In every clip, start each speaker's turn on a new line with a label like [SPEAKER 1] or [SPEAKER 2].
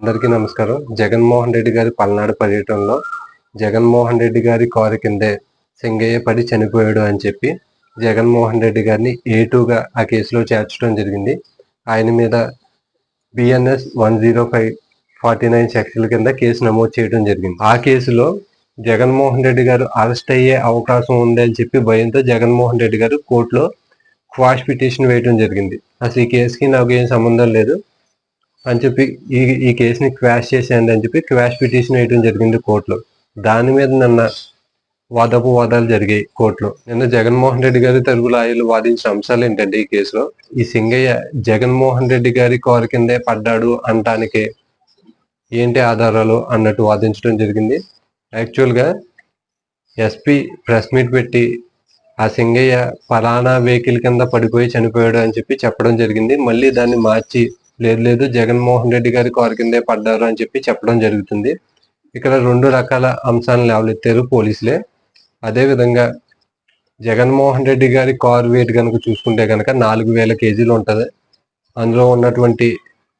[SPEAKER 1] అందరికీ నమస్కారం. జగన్మోహన్ రెడ్డి గారి పల్నాడు పర్యటనలో జగన్మోహన్ రెడ్డి గారి కారు కిందే సింగయ్య పడి చనిపోయాడు అని చెప్పి జగన్మోహన్ రెడ్డి గారిని ఏ టూగా ఆ కేసులో చేర్చడం జరిగింది. ఆయన మీద BNS one zero five forty nine సెక్షన్ల కింద కేసు నమోదు చేయడం జరిగింది. ఆ కేసులో జగన్మోహన్ రెడ్డి గారు అరెస్ట్ అయ్యే అవకాశం ఉంది అని చెప్పి భయంతో జగన్మోహన్ రెడ్డి గారు కోర్టులో క్వాష్ పిటిషన్ వేయడం జరిగింది. అసలు ఈ కేసుకి నాకు ఏం సంబంధం లేదు. అని చెప్పి ఈ ఈ కేసుని క్వాష్ చేసేయండి అని చెప్పి క్వాష్ పిటిషన్ వేయడం జరిగింది కోర్టులో. దాని మీద నిన్న వాదపు వాదాలు జరిగాయి కోర్టులో. నిన్న జగన్మోహన్ రెడ్డి గారి తెలుగు లాయలు వాదించిన అంశాలు ఏంటంటే ఈ కేసులో ఈ సింగయ్య జగన్మోహన్ రెడ్డి గారి కారు కిందే పడ్డాడు అనటానికి ఏంటి ఆధారాలు అన్నట్టు వాదించడం జరిగింది. యాక్చువల్గా ఎస్పీ ప్రెస్ మీట్ పెట్టి ఆ సింగయ్య ఫలానా వెహికల్ కింద పడిపోయి చనిపోయాడు అని చెప్పి చెప్పడం జరిగింది. మళ్ళీ దాన్ని మార్చి లేదు లేదు జగన్మోహన్ రెడ్డి గారి కారు కిందే పడ్డారు అని చెప్పి చెప్పడం జరుగుతుంది. ఇక్కడ రెండు రకాల అంశాలను లేవలెత్తారు పోలీసులే. అదేవిధంగా జగన్మోహన్ రెడ్డి గారి కారు వెయిట్ కనుక చూసుకుంటే కనుక నాలుగు వేల కేజీలు ఉంటుంది. అందులో ఉన్నటువంటి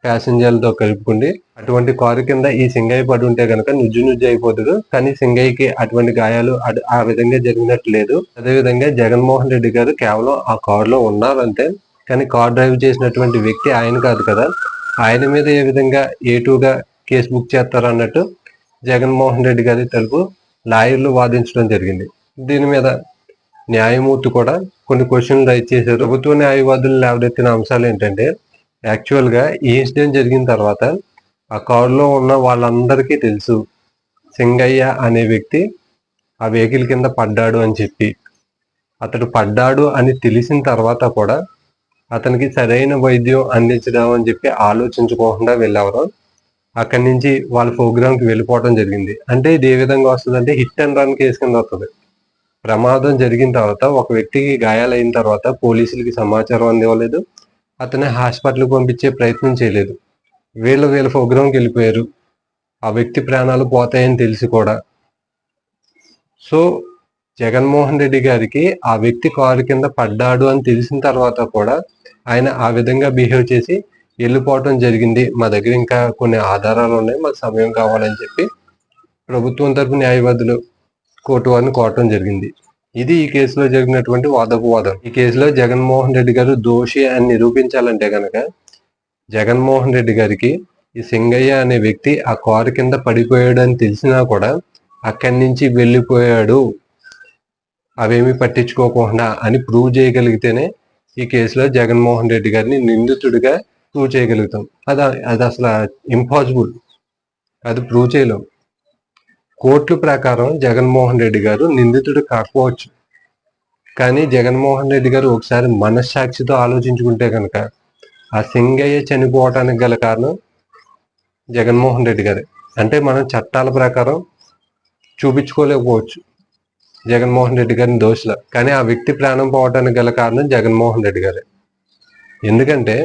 [SPEAKER 1] ప్యాసింజర్లతో కలుపుకుండి. అటువంటి కారు కింద ఈ సింగయ్య పడి ఉంటే కనుక నుజ్జు నుజ్జు అయిపోతాడు. కానీ సింగయ్యకి అటువంటి గాయాలు ఆ విధంగా జరిగినట్టు లేదు. అదేవిధంగా జగన్మోహన్ రెడ్డి గారు కేవలం ఆ కారులో ఉన్నారంటే కానీ కార్ డ్రైవ్ చేసినటువంటి వ్యక్తి ఆయన కాదు కదా. ఆయన మీద ఏ విధంగా ఏ టూగా కేసు బుక్ చేస్తారు అన్నట్టు జగన్మోహన్ రెడ్డి గారి తరపు లాయర్లు వాదించడం జరిగింది. దీని మీద న్యాయమూర్తి కూడా కొన్ని క్వశ్చన్లు రైజ్ చేశారు. ప్రభుత్వ న్యాయవాదులు లేవనెత్తిన అంశాలు ఏంటంటే యాక్చువల్గా ఈ ఇన్సిడెంట్ జరిగిన తర్వాత ఆ కారులో ఉన్న వాళ్ళందరికీ తెలుసు సింగయ్య అనే వ్యక్తి ఆ వెహికల్ కింద పడ్డాడు అని చెప్పి. అతడు పడ్డాడు అని తెలిసిన తర్వాత కూడా అతనికి సరైన వైద్యం అందించడం అని చెప్పి ఆలోచించుకోకుండా వెళ్ళేవారు. అక్కడి నుంచి వాళ్ళ ప్రోగ్రామ్కి వెళ్ళిపోవడం జరిగింది. అంటే ఇది ఏ విధంగా వస్తుంది అంటే హిట్ అండ్ రన్ కేసు కింద వస్తుంది. ప్రమాదం జరిగిన తర్వాత ఒక వ్యక్తికి గాయాలైన తర్వాత పోలీసులకి సమాచారం అందివ్వలేదు. అతని హాస్పిటల్కి పంపించే ప్రయత్నం చేయలేదు. వీళ్ళు వీళ్ళ ప్రోగ్రాంకి వెళ్ళిపోయారు. ఆ వ్యక్తి ప్రాణాలు పోతాయని తెలిసి కూడా. సో జగన్మోహన్ రెడ్డి గారికి ఆ వ్యక్తి కారు కింద పడ్డాడు అని తెలిసిన తర్వాత కూడా ఆయన ఆ విధంగా బిహేవ్ చేసి వెళ్ళిపోవటం జరిగింది. మా దగ్గర ఇంకా కొన్ని ఆధారాలు ఉన్నాయి. మాకు సమయం కావాలని చెప్పి ప్రభుత్వం తరపు న్యాయవాదులు కోర్టు వారిని కోరటం జరిగింది. ఇది ఈ కేసులో జరిగినటువంటి వాదపు వాదం ఈ కేసులో జగన్మోహన్ రెడ్డి గారు దోషి అని నిరూపించాలంటే గనక జగన్మోహన్ రెడ్డి గారికి ఈ సింగయ్య అనే వ్యక్తి ఆ కారు కింద పడిపోయాడు అని తెలిసినా కూడా అక్కడి నుంచి వెళ్ళిపోయాడు. అవేమి పట్టించుకోకుండా అని ప్రూవ్ చేయగలిగితేనే ఈ కేసులో జగన్మోహన్ రెడ్డి గారిని నిందితుడిగా ప్రూవ్ చేయగలుగుతాం. అది అది అసలు ఇంపాసిబుల్ అది ప్రూవ్ చేయలేం. కోర్టు ప్రకారం జగన్మోహన్ రెడ్డి గారు నిందితుడు కాకపోవచ్చు. కానీ జగన్మోహన్ రెడ్డి గారు ఒకసారి మనస్సాక్షితో ఆలోచించుకుంటే కనుక ఆ సింగయ్య చనిపోవటానికి గల కారణం జగన్మోహన్ రెడ్డి గారే. అంటే మనం చట్టాల ప్రకారం చూపించుకోలేకపోవచ్చు. జగన్మోహన్ రెడ్డి గారిని దోషుల. కానీ ఆ వ్యక్తి ప్రాణం పోవటానికి గల కారణం జగన్మోహన్ రెడ్డి గారే. ఎందుకంటే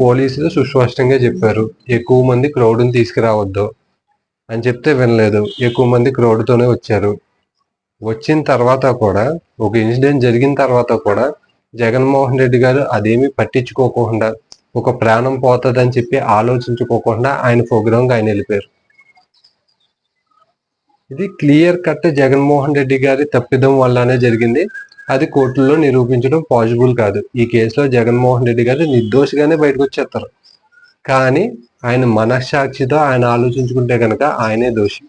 [SPEAKER 1] పోలీసులు సుస్పష్టంగా చెప్పారు ఎక్కువ మంది క్రౌడ్ని తీసుకురావద్దు అని చెప్తే వినలేదు. ఎక్కువ మంది క్రౌడ్తోనే వచ్చారు. వచ్చిన తర్వాత కూడా ఒక ఇన్సిడెంట్ జరిగిన తర్వాత కూడా జగన్మోహన్ రెడ్డి గారు అదేమీ పట్టించుకోకుండా ఒక ప్రాణం పోతుందని చెప్పి ఆలోచించుకోకుండా ఆయన ప్రోగ్రాంకి ఆయన వెళ్ళిపోయారు. ఇది క్లియర్ కట్ జగన్మోహన్ రెడ్డి గారి తప్పిదం వల్లనే జరిగింది. అది కోర్టులో నిరూపించడం పాసిబుల్ కాదు. ఈ కేసులో జగన్మోహన్ రెడ్డి గారు నిర్దోషిగానే బయటకు వచ్చేస్తారు. కానీ ఆయన మనస్సాక్షితో ఆయన ఆలోచించుకుంటే కనుక ఆయనే దోషి.